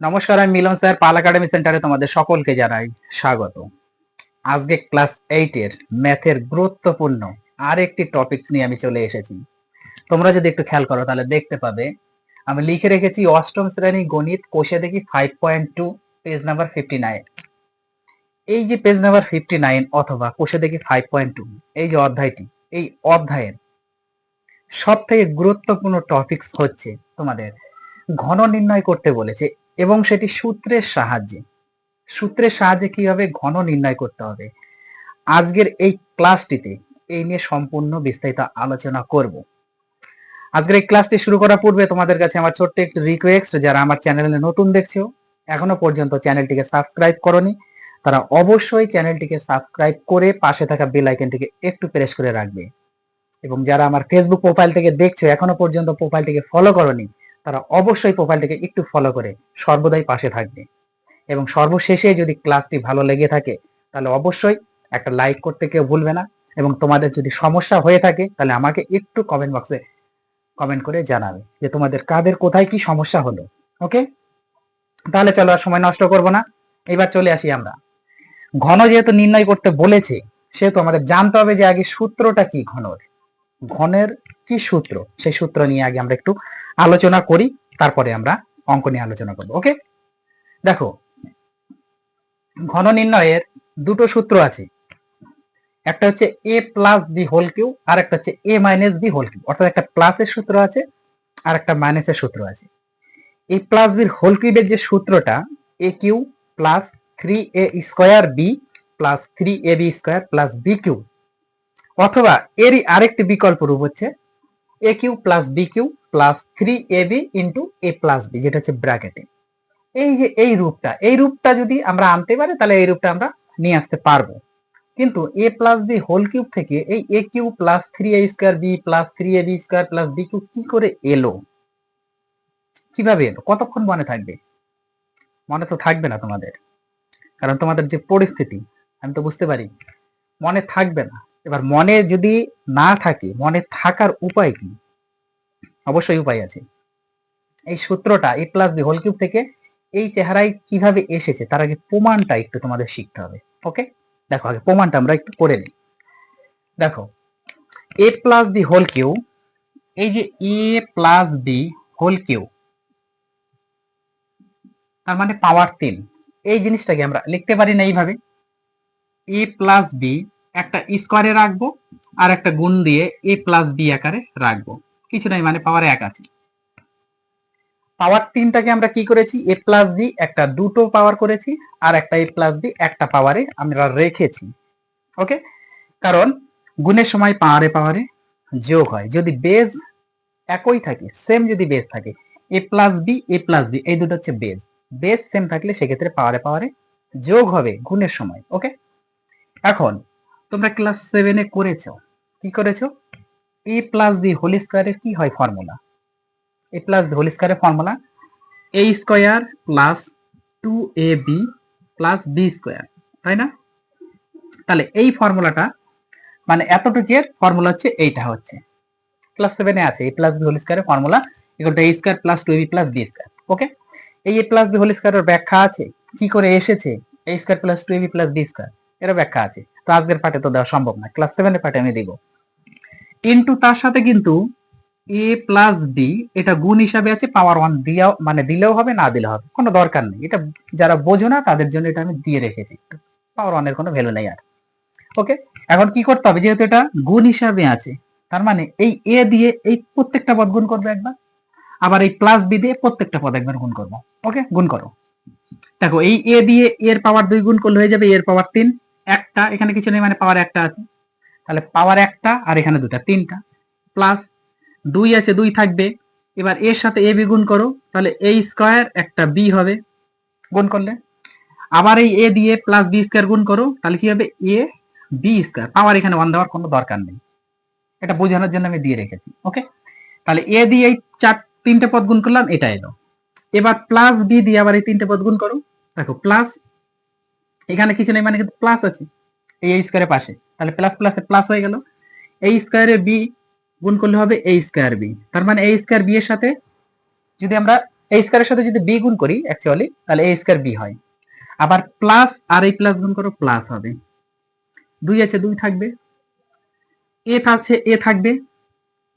নমস্কার, আমি মিলন স্যার, পাল একাডেমি সেন্টারে তোমাদের সকলকে জানাই স্বাগত। আজকে ক্লাস এইটের ম্যাথের গুরুত্বপূর্ণ আর একটি টপিক নিয়ে আমি চলে এসেছি। তোমরা যদি একটু খেয়াল করো, তাহলে দেখতে পাবে, আমি লিখে রেখেছি অষ্টম শ্রেণি গণিত, কোষে দেখি five point two page number fifty nine এই যে পেজ নাম্বার ফিফটি নাইন অথবা কোষে দেখি ফাইভ পয়েন্ট টু এই যে অধ্যায়টি, এই অধ্যায়ের সব থেকে গুরুত্বপূর্ণ টপিকস হচ্ছে তোমাদের ঘন নির্ণয় করতে বলেছে এবং সেটি সূত্রের সাহায্যে। সূত্রের সাহায্যে কীভাবে ঘন নির্ণয় করতে হবে? আজকের এই ক্লাসটিতে এই নিয়ে সম্পূর্ণ বিস্তারিত আলোচনা করব। আজকের এই ক্লাসটি শুরু করার পূর্বে তোমাদের কাছে আমার ছোট্ট একটি রিকোয়েস্ট যারা আমার চ্যানেলে নতুন দেখছ, এখনও পর্যন্ত চ্যানেলটিকে সাবস্ক্রাইব করনি, তারা অবশ্যই চ্যানেলটিকে সাবস্ক্রাইব করে পাশে থাকা বেল আইকনটিকে একটু প্রেস করে রাখবে। এবং যারা আমার ফেসবুক প্রোফাইল থেকে দেখছ, এখনও পর্যন্ত প্রোফাইলটিকে ফলো করনি তারা অবশ্যই প্রোফাইলটিকে একটু ফলো করে, সর্বদাই পাশে থাকবে। এবং সর্বশেষে যদি ক্লাসটি ভালো লেগে থাকে, তাহলে অবশ্যই একটা লাইক করতে কেউ ভুলবে না। এবং তোমাদের যদি সমস্যা হয়ে থাকে, তাহলে আমাকে একটু কমেন্ট বক্সে কমেন্ট করে জানাবে যে তোমাদের কাদের কোথায় কি সমস্যা হলো ওকে তাহলে চলো আর সময় নষ্ট করব না। এবার চলে আসি আমরা। ঘন যেহেতু নির্ণয় করতে বলেছে, সেহেতু আমাদের জানতে হবে যে আগে সূত্রটা কি ঘনর। ঘনের কি সূত্র? সেই সূত্র নিয়ে আগে আমরা একটু আলোচনা করি, তারপরে আমরা অঙ্ক নিয়ে আলোচনা করব ওকে দেখো ঘন নির্ণয়ের দুটো সূত্র আছে। একটা হচ্ছে A plus B whole cube আর একটা হচ্ছে A minus B whole cube অর্থাৎ একটা প্লাসের সূত্র আছে, আর একটা মাইনাসের সূত্র আছে। এই প্লাস বির হোল কিউবের যে সূত্রটা A cube plus three A square B plus three A B square plus B cube অথবা এরই আরেকটি বিকল্প রূপ হচ্ছে A cube plus B cube plus three A B into A plus B যেটা হচ্ছে ব্র্যাকেটে এই যে এই রূপটা এই রূপটা যদি আমরা আনতে পারি, তাহলে এই রূপটা আমরা নিয়ে আসতে পারব। কিন্তু A plus B whole cube থেকে এই A cube plus three A square B plus three A B square plus B cube কি করে এলো? কীভাবে এলো? কতক্ষণ মনে থাকবে? মনে তো থাকবে না তোমাদের। কারণ তোমাদের যে পরিস্থিতি, আমি তো বুঝতে পারি। মনে থাকবে না। এবার মনে যদি না থাকে, মনে থাকার উপায় কি? অবশ্যই উপায় আছে। এই সূত্রটা A plus B whole cube থেকে এই চেহারায় কীভাবে এসেছে, তার আগে প্রমাণটা একটু তোমাদের শিখতে হবে ওকে দেখো, আগে প্রমাণটা আমরা একটু করে নিই। দেখো A plus B whole cube এই যে A plus B whole cube তার মানে পাওয়ার তিন। এই জিনিসটাকে আমরা লিখতে পারি না এইভাবে। এ প্লাস বি একটা স্কোয়ারে রাখব আর একটা গুণ দিয়ে এ প্লাস বি আকারে রাখব। কিছু নাই মানে পাওয়ার এক আছে। পাওয়ার তিনটাকে আমরা কি করেছি? এ প্লাস বি একটা দুটো পাওয়ার করেছি আর একটা এ প্লাস বি একটা পাওয়ারে আমরা রেখেছি। ওকে কারণ গুণের সময় পাওয়ারে পাওয়ারে যোগ হয়। যদি বেজ একই থাকে সেম যদি বেজ থাকে A plus B A plus B এই দুটো হচ্ছে বেজ বেজ সেম থাকলে সেক্ষেত্রে পাওয়ারে পাওয়ারে যোগ হবে গুণের সময় ওকে এখন তোমরা ক্লাস সেভেনে করেছ। কি করেছ? এ প্লাস বি হোল স্কোয়ারের কি হয় formula A plus B whole স্কোয়ারের formula A square plus two A B plus B square তাই না? তাহলে এই ফর্মুলাটা মানে এতটুকের ফর্মুলা হচ্ছে এইটা হচ্ছে। ক্লাস সেভেনে আছে এ প্লাস বি হোল স্কোয়ারের formula equal to A square plus two A B plus B square okay এই এ প্লাস বি হোল স্কোয়ারের ব্যাখ্যা আছে, কি করে এসেছে? A square plus two A B plus B square এর ব্যাখ্যা আছে। তো আজকের পাঠে তো দেওয়া সম্ভব না। ক্লাস সেভেনের পাঠে আমি দিব। ইন্টু তার সাথে কিন্তু এ প্লাস বি এটা গুণ হিসাবে আছে পাওয়ার ওয়ান দিয়াও মানে দিলেও হবে, না দিলেও হবে। কোনো দরকার নেই। এটা যারা বোঝো না, তাদের জন্য এটা আমি দিয়ে রেখেছি। পাওয়ার ওয়ানের কোনো ভ্যালু নেই আর। ওকে এখন কি করতে হবে? যেহেতু এটা গুণ হিসাবে আছে, তার মানে এই এ দিয়ে এই প্রত্যেকটা পদ গুণ করবে একবার, আবার এই প্লাস বি দিয়ে প্রত্যেকটা পদ একবার গুণ করব। ওকে গুণ করো। দেখো, এই এ দিয়ে এর পাওয়ার দুই গুণ করলে হয়ে যাবে এর পাওয়ার তিন। একটা, এখানে কিছু নেই মানে পাওয়ার একটা আছে। তাহলে পাওয়ার একটা আর এখানে দুটা, তিনটা। প্লাস দুই আছে, দুই থাকবে। এবার এর সাথে এ বি গুণ করো, তাহলে এ স্কোয়ার একটা বি হবে। গুণ করলে। আবার এই এ দিয়ে প্লাস বি স্কোয়ার গুণ করো, তাহলে কি হবে? এ বি স্কোয়ার পাওয়ার এখানে ওয়ান দেওয়ার কোনো দরকার নেই। এটা বোঝানোর জন্য আমি দিয়ে রেখেছি ওকে তাহলে এ দিয়ে এই চার, তিনটে পদ গুণ করলাম এটা এলো। এবার প্লাস বি দিয়ে আবার এই তিনটে পদ গুণ করো। দেখো প্লাস এখানে কিছু নেই মানে কিন্তু প্লাস আছে। এই স্কোয়ারের পাশে। তাহলে প্লাস প্লাসে প্লাস হয়ে গেল। এই স্কোয়ারে বি গুণ করলে হবে এ স্কোয়ার বি তার মানে এ স্কোয়ার বি এর সাথে যদি আমরা এই স্কোয়ারের সাথে যদি বি গুণ করি অ্যাকচুয়ালি তাহলে এ স্কোয়ার বি হয়। আবার প্লাস আর এই প্লাস গুণ করো প্লাস হবে। দুই আছে, দুই থাকবে। এ আছে এ থাকবে।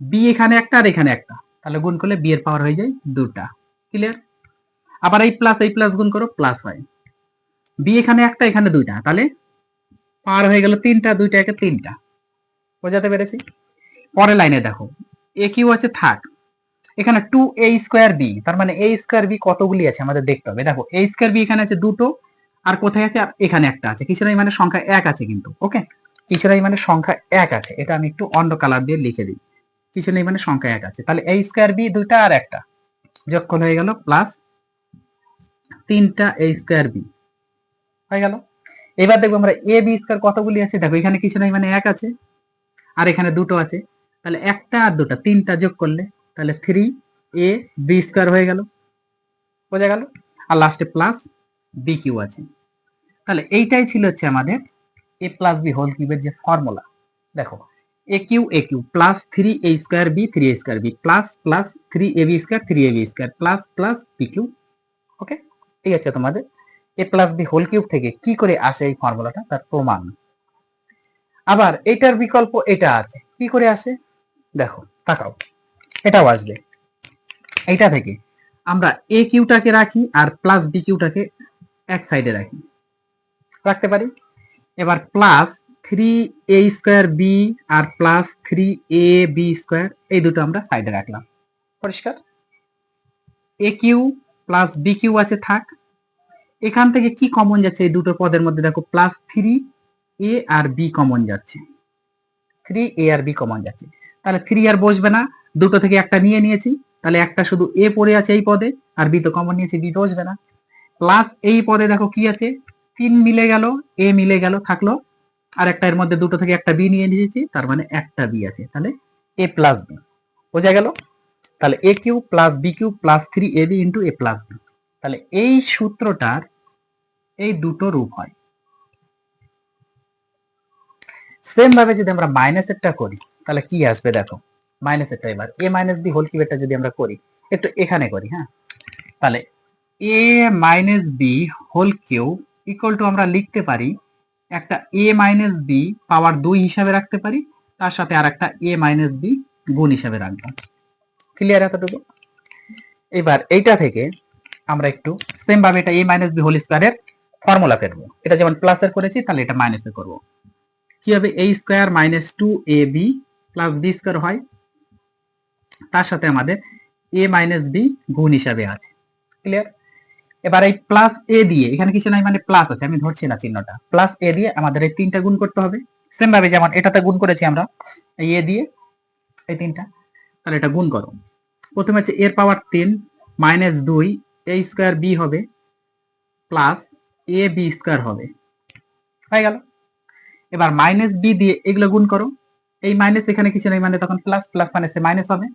বি এখানে একটা আর এখানে একটা। তাহলে গুণ করলে বি এর পাওয়ার হয়ে যায় দুটা। ক্লিয়ার আবার এই প্লাস এই প্লাস গুণ করো প্লাস হয়। বি এখানে একটা, এখানে দুইটা। তাহলে পার হয়ে গেল তিনটা, দুইটা একে তিনটা। বোঝাতে পেরেছি? পরের লাইনে দেখো। এ কিউ আছে থাক এখানে টু এ স্কোয়ার বি তার মানে এ স্কোয়ার বি কতগুলি আছে আমাদের দেখতে হবে। দেখো এ স্কোয়ার বি এখানে আছে দুটো, আর কোথায় আছে? আর এখানে একটা আছে। কিছুটাই মানে সংখ্যা এক আছে কিন্তু ওকে কিছুটাই মানে সংখ্যা এক আছে? এটা আমি একটু অন্য কালার দিয়ে লিখে দিই। কিছু নেই মানে সংখ্যা এক আছে? তাহলে এ স্কোয়ার বি দুইটা আর একটা। যোগফল হয়ে গেল প্লাস তিনটা এ স্কোয়ার বি হয়ে গেল। এবার দেখব আমরা এ বি স্কোয়ার কতগুলি আছে? দেখো, এখানে কিছু নাই মানে এক আছে, আর এখানে দুটো আছে। তাহলে একটা আর দুটা, তিনটা যোগ করলে, তাহলে থ্রি এ বি স্কোয়ার হয়ে গেল। বোঝা গেল? আর লাস্টে প্লাস বি কিউ আছে। তাহলে এইটাই ছিল হচ্ছে আমাদের এ প্লাস বি হোল কিউবের যে ফর্মুলা দেখো A cube A cube plus three A square B three A square B plus plus three A B square three A B square plus plus B cube okay ঠিক আছে তোমাদের A plus B whole cube থেকে কি করে আসে এই ফর্মুলাটা তার প্রমাণ। আবার এটার বিকল্প এটা আছে। কি করে আসে? দেখো, তাকাও। এটাও আসবে। এইটা থেকে আমরা এ কিউটাকে রাখি আর প্লাস বি কিউটাকে এক সাইডে রাখি। রাখতে পারি? এবার plus three A square B R plus three A B square এই দুটো আমরা সাইডে রাখলাম। পরিষ্কার? A cube plus B cube আছে, থাক। এখান থেকে কি কমন যাচ্ছে? এই দুটো পদের মধ্যে দেখো প্লাস থ্রি এ আর বি কমন যাচ্ছে। থ্রি এ আর বি কমন যাচ্ছে। তাহলে থ্রি আর বসবে না। দুটো থেকে একটা নিয়ে নিয়েছি। তাহলে একটা শুধু এ পড়ে আছে এই পদে, আর বি তো কমন নিয়েছি বি বসবে না। প্লাস এই পদে দেখো কি আছে? তিন মিলে গেল এ মিলে গেল, থাকল। আর একটা এর মধ্যে দুটো থেকে একটা বি নিয়ে নিয়েছি, তার মানে একটা বি আছে। তাহলে এ প্লাস বি বোঝা গেল? তাহলে A cube plus B cube plus three A B into A plus B তাহলে এই সূত্রটার এই দুটো রূপ হয়। সেম ভাবে যদি আমরা মাইনাস মাইনাসেরটা করি, তাহলে কি আসবে দেখো? মাইনাসেরটা এবার। এ মাইনাস বি হোল কিউবেরটা যদি আমরা করি, একটু এখানে করি হ্যাঁ? তাহলে A minus B whole cube equal to আমরা লিখতে পারি একটা এ মাইনাস বি পাওয়ার দুই হিসাবে রাখতে পারি, তার সাথে আর একটা এ মাইনাস বি গুণ হিসাবে রাখব। ক্লিয়ার এতটুকু? এবার এইটা থেকে আমরা একটু সেম ভাবে এটা এ মাইনাস বি হোল স্কোয়ারের ফর্মুলা ফেলব এটা যেমন প্লাসের করেছি, তাহলে এটা মাইনাসের করব। কি হবে? A square minus two A B plus B square হয়। তার সাথে আমাদের এ মাইনাস বি গুণ হিসাবে আছে। ক্লিয়ার এবার এই প্লাস এ দিয়ে, এখানে কিছু নাই মানে প্লাস আছে, আমি ধরছি না চিহ্নটা। প্লাস এ দিয়ে আমাদের এই তিনটা গুণ করতে হবে। সেম ভাবে যেমন এটাতে গুণ করেছি আমরা, এই এ দিয়ে এই তিনটা, তাহলে এটা গুণ করো। প্রথমে হচ্ছে এর পাওয়ার তিন মাইনাস দুই এ স্কোয়ার বি হবে প্লাস এ বি স্কোয়ার হবে। হয়ে গেল। এবার মাইনাস বি দিয়ে এগুলো গুণ করো। এই মাইনাস এখানে কিছু নেই মানে তখন প্লাস প্লাস মানে মাইনাস হবে।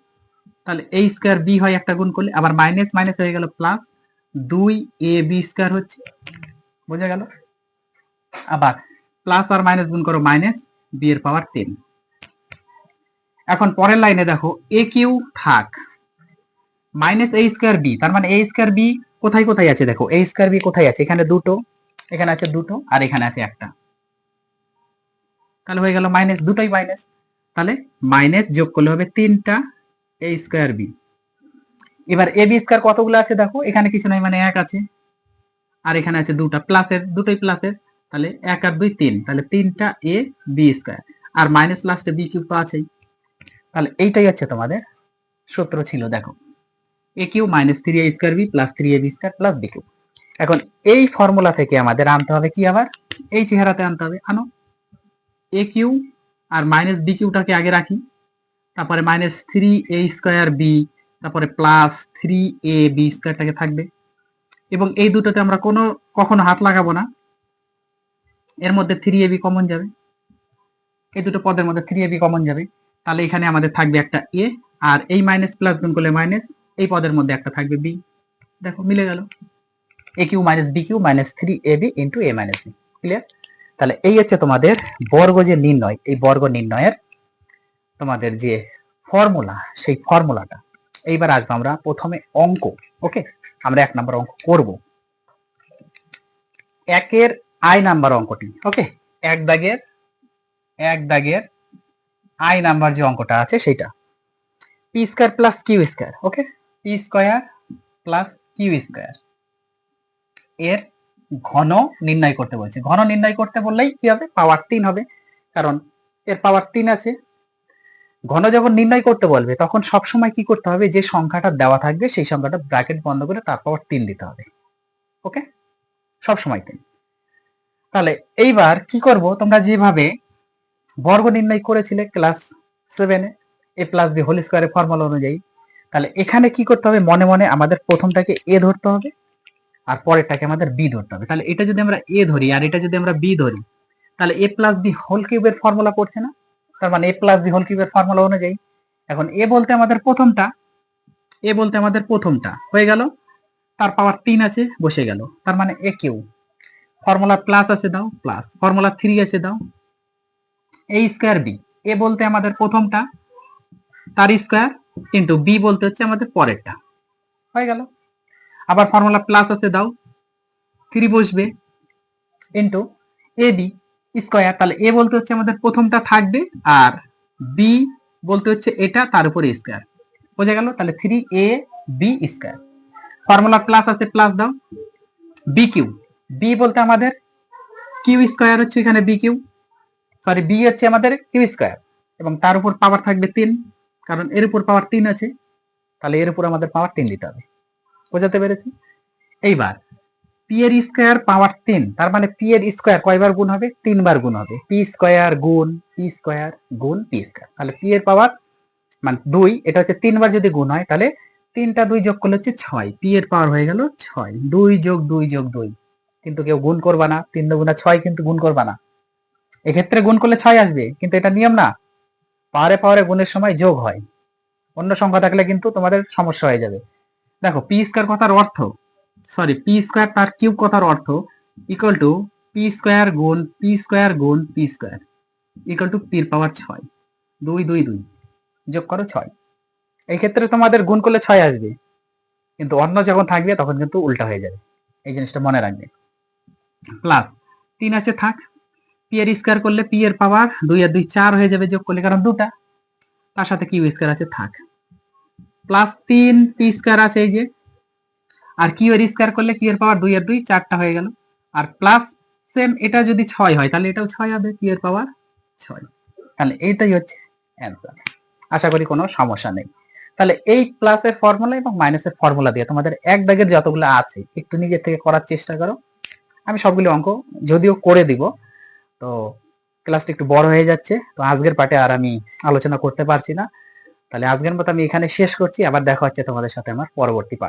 তাহলে এ স্কোয়ার বি হয় একটা গুণ করলে। আবার মাইনাস মাইনাস হয়ে গেল প্লাস দুই এ বি স্কোয়ার হচ্ছে। বোঝা গেল? আবার প্লাস আর মাইনাস গুণ করো মাইনাস বি এর পাওয়ার টেন এখন পরের লাইনে দেখো এ কিউ থাক। মাইনাস এ স্কোয়ার বি তার মানে এ স্কোয়ার বি কোথায় কোথায় আছে দেখো? এ স্কোয়ার বি কোথায় আছে? এখানে দুটো, এখানে আছে দুটো, আর এখানে আছে একটা। তাহলে হয়ে গেল মাইনাস দুটোই মাইনাস তাহলে মাইনাস যোগ করলে হবে তিনটা এ স্কোয়ার বি এবার এ বি স্কোয়ার কতগুলো আছে দেখো? এখানে কিছু নাই মানে এক আছে। আর এখানে আছে দুটা প্লাসের দুটোই প্লাসের তাহলে এক আর দুই তিন, তাহলে তিনটা এ বি স্কোয়ার আর মাইনাস লাস্টে বি কিউব তো আছেই। তাহলে এইটাই হচ্ছে তোমাদের সূত্র ছিল, দেখো। A cube minus three A square B plus three A B square plus B cube এখন এই ফর্মুলা থেকে আমাদের আনতে হবে কি আবার? এই চেহারাতে আনতে হবে। আনো। এ কিউ আর মাইনাস বি কিউটাকে আগে রাখি। তারপরে minus three A square B তারপরে প্লাস থ্রি এ বি স্কোয়ারটাকে থাকবে। এবং এই দুটোতে আমরা কোনো, কখনো হাত লাগাবো না। এর মধ্যে থ্রি এ বি কমন যাবে। এই দুটো পদের মধ্যে থ্রি এ বি কমন যাবে। তাহলে এখানে আমাদের থাকবে একটা এ আর এই মাইনাস প্লাস গুণ করলে মাইনাস এই পদের মধ্যে একটা থাকবে বি দেখো, মিলে গেল। A cube minus B cube minus three A B into A minus B clear তাহলে এই হচ্ছে তোমাদের বর্গ যে নির্ণয়। এই বর্গ নির্ণয়ের তোমাদের যে ফর্মুলা সেই ফর্মুলাটা এইবার আসব আমরা প্রথমে অঙ্ক ওকে আমরা এক নাম্বার অঙ্ক করব। একের আই নাম্বার অঙ্কটি ওকে এক দাগের এক দাগের আই নাম্বার যে অঙ্কটা আছে সেটা P square plus Q square okay P square plus Q square. এর ঘন নির্ণয় করতে বলছে। ঘন নির্ণয় করতে বললেই কি হবে? পাওয়ার তিন হবে। কারণ এর পাওয়ার তিন আছে। ঘন যখন নির্ণয় করতে বলবে, তখন সবসময় কি করতে হবে? যে সংখ্যাটা দেওয়া থাকবে, সেই সংখ্যাটা ব্র্যাকেট বন্ধ করে তার পাওয়ার তিন দিতে হবে। ওকে সবসময় তিন। তাহলে এইবার কি করব? তোমরা যেভাবে বর্গ নির্ণয় করেছিলে ক্লাস সেভেনে এ প্লাস বি হোল স্কোয়ারের ফর্মুলা অনুযায়ী তাহলে এখানে কি করতে হবে? মনে মনে আমাদের প্রথমটাকে এ ধরতে হবে আর পরেরটাকে আমাদের বি ধরতে হবে। তাহলে এটা যদি আমরা এ ধরি আর এটা যদি আমরা বি ধরি, তাহলে এ প্লাস বি হোল কিউবের ফর্মুলা পড়ছে না? তার মানে এ প্লাস বি হোল কিউবের ফর্মুলা অনুযায়ী। এখন এ বলতে আমাদের প্রথমটা এ বলতে আমাদের প্রথমটা হয়ে গেল। তার পাওয়ার তিন আছে, বসে গেল। তার মানে এ কিউ। ফর্মুলা প্লাস আছে, দাও প্লাস ফর্মুলা থ্রি আছে, দাও। এ স্কোয়ার বি এ বলতে আমাদের প্রথমটা, তার স্কোয়ার কিন্তু বি বলতে হচ্ছে আমাদের পরেরটা। হয়ে গেল। আবার ফর্মুলা প্লাস আছে, দাও। থ্রি বসবে ইন্টু এ বি স্কোয়ার তাহলে এ বলতে হচ্ছে আমাদের প্রথমটা থাকবে আর বি বলতে হচ্ছে এটা তার উপরে স্কোয়ার বোঝা গেল? তাহলে three A B square formula plus আছে প্লাস দাও। বি কিউ বি বলতে আমাদের কিউ স্কোয়ার হচ্ছে এখানে বি কিউ সরি বি হচ্ছে আমাদের কিউ স্কোয়ার এবং তার উপর পাওয়ার থাকবে তিন। কারণ এর উপর পাওয়ার তিন আছে, তাহলে এর উপর আমাদের পাওয়ার তিন দিতে হবে। বোঝাতে পেরেছি? এইবার পি এর স্কোয়ার পাওয়ার তিন, তার মানে পি এর স্কোয়ার কয়বার গুণ হবে? তিনবার গুণ হবে। পি স্কোয়ার গুণ পি স্কোয়ার গুণ পি স্কোয়ার তাহলে পি এর পাওয়ার মানে দুই, এটা হচ্ছে তিনবার যদি গুণ হয়, তাহলে তিনটা দুই যোগ করলে হচ্ছে ছয়। পি এর পাওয়ার হয়ে গেল ছয়। দুই যোগ দুই যোগ দুই। কিন্তু কেউ গুণ করবা না। তিন দুগুণা ছয় কিন্তু গুণ করবা না। এক্ষেত্রে গুণ করলে ছয় আসবে, কিন্তু এটা নিয়ম না। পাওয়ারে পাওয়ারে গুণের সময় যোগ হয়। অন্য সংখ্যা থাকলে কিন্তু তোমাদের সমস্যা হয়ে যাবে। দেখো পি স্কোয়ার কথার অর্থ সরি পি স্কোয়ার তার কিউব কথার অর্থ ইকুয়াল টু পি স্কোয়ার গুণ পি স্কোয়ার গুণ পি স্কোয়ার ইকুয়াল টু পির পাওয়ার ছয়। দুই দুই দুই, যোগ করো ছয়। এই ক্ষেত্রে তোমাদের গুণ করলে ছয় আসবে। কিন্তু অন্য যখন থাকবে তখন কিন্তু উল্টা হয়ে যাবে। এই জিনিসটা মনে রাখবে। প্লাস তিন আছে থাক। পি এর স্কোয়ার করলে পি এর পাওয়ার দুই আর দুই চার হয়ে যাবে যোগ করলে কারণ দুটা। তার সাথে কিউ স্কোয়ার আছে থাক। প্লাস তিন পি স্কোয়ার আছে এই যে। আর কিউ এর স্কোয়ার করলে কিউ এর পাওয়ার দুই আর দুই চারটা হয়ে গেল। আর প্লাস সেম এটা যদি ছয় হয়, তাহলে এটাও ছয় হবে কিউ এর পাওয়ার ছয়। তাহলে এইটাই হচ্ছে অ্যান্সার আশা করি কোনো সমস্যা নেই। তাহলে এই প্লাসের ফর্মুলা এবং মাইনাসের ফর্মুলা দিয়ে তোমাদের এক দাগের যতগুলো আছে, একটু নিজের থেকে করার চেষ্টা করো। আমি সবগুলো অঙ্ক যদিও করে দিব তো ক্লাসটা একটু বড় হয়ে যাচ্ছে। তো আজকের পার্টে আর আমি আলোচনা করতে পারছি না। তাহলে আজকের মতো আমি এখানে শেষ করছি। আবার দেখা হচ্ছে তোমাদের সাথে আমার পরবর্তী পার্ট